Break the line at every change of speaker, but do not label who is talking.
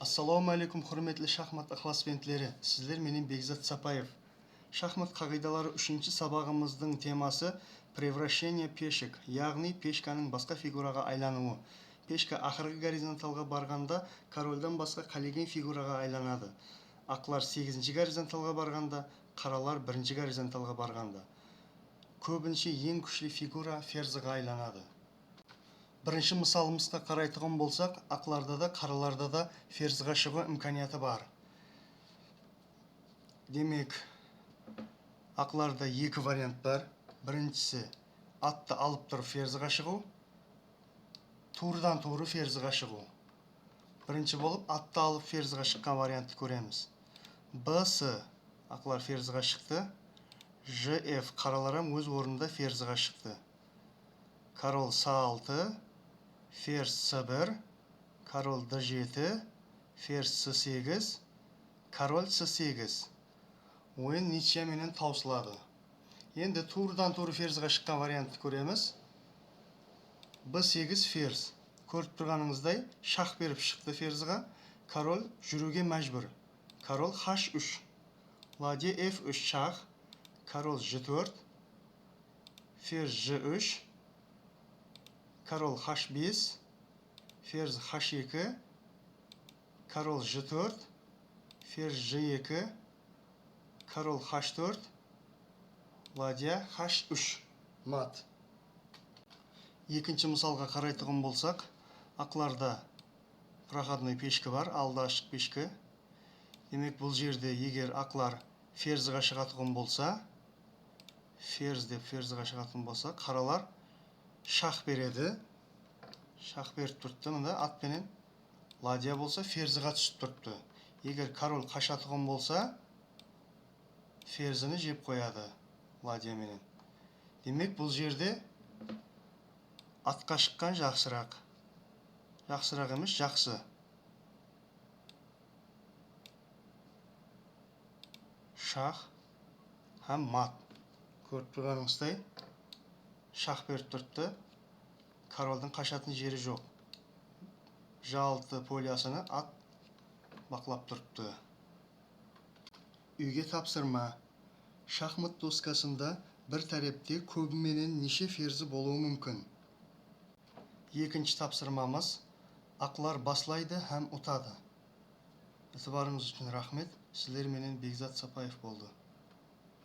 Ассаламу алейкум құрметті шахмат ықыласпентлері. Сіздер менен Бекзат Сапаев. Шахмат қағидалары үшінші сабағымыздың темасы превращение пешек, яғни пешканың басқа фигураға айлануы. Пешка ақырғы горизонталға барғанда корольдан басқа қалеген фигураға айланады. Ақлар 8-ші горизонталға барғанда, қаралар 1-ші горизонталға барғанда. Көбінше ең күшлі фигура ферзіға айланады. Бірінші мысалымызға қарайтұғын болсақ, ақларда да, қараларда да ферзіға шығу имканияты бар. Демек, ақларда екі вариант бар. Біріншісі атты алып тұрып ферзіға шығу, турдан туры ферзіға шығу. Бірінші болып атты алып ферзіға шыққан вариантты көреміз. Б-с ақлар ферзіға шықты. Ж-ф қараларам өз орнында ферзіға шықты. Король С6, ферзь С1, король D7, ферзь С8, король С8. Ойын ничияменен таусылады. Енді турдан туры ферзіға шыққан вариантты көреміз. Б8 ферзь. Көріп тұрғаныңыздай шах беріп шықты ферзіға. Король жүруге мәжбүр. Король H3. Ладья F3 шах. Король G4. Ферзь G3. Король H5. Ферзь H2. Король G4. Ферзь G2. Король H4. Ладья H3. Мат. Екінші мысалға қарайтұғын болсақ, ақларда проходной пешкі бар, алды ашық пешкі. Демек бұл жерде егер ақлар ферзіға шығатұғын болса, ферзь деп ферзіға шығатын болса, қаралар шах береді. Шах беріп тұртты, мында атпенен ладья болса, ферзіға түсіп тұртты. Егер король қашатұғын болса, ферзіні жеп қояды ладьяменен. Демек бұл жерде атқа шыққан жақсырақ. Жақсырақ емес, жақсы. Шах һәм мат. Көріп тұрғаныңыздай шах беріп тұртты. Корольдің қашатын жері жоқ. Жалты полясыны ат бақылап тұрыпты. Үйге тапсырма. Шахмат доскасында бір тәрепте көбіменен неше ферзі болуы мүмкін. Екінші тапсырмамыз ақлар баслайды һәм ұтады. Ітібарыңыз үшін рахмет. Сіздер менен Бекзат Сапаев болды.